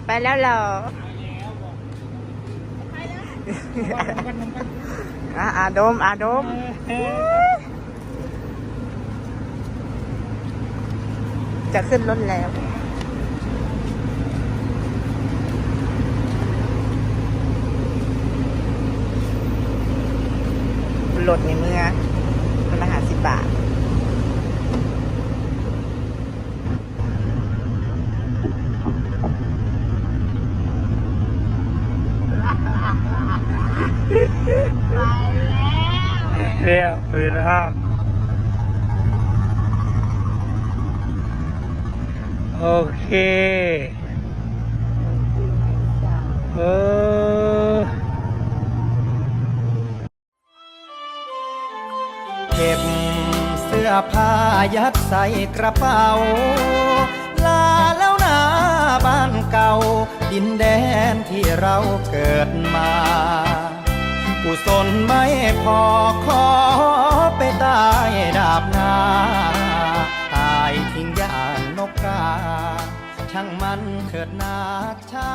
จะไปแล้วเหรออะอาดมอาดมจะขึ้นรถแล้วรถในเมื่อมันละหาสิบบาท เรียบร้อยครับโอเคเออเก็บเสื้อผ้ายัดใส่กระเป๋า ลาแล้วนาบ้านเก่า ดินแดนที่เราเกิดมา กุศลไม่พอขอไปตายดาบนาตายทิ้งอย่างนกกาช่างมันเถิดนาชา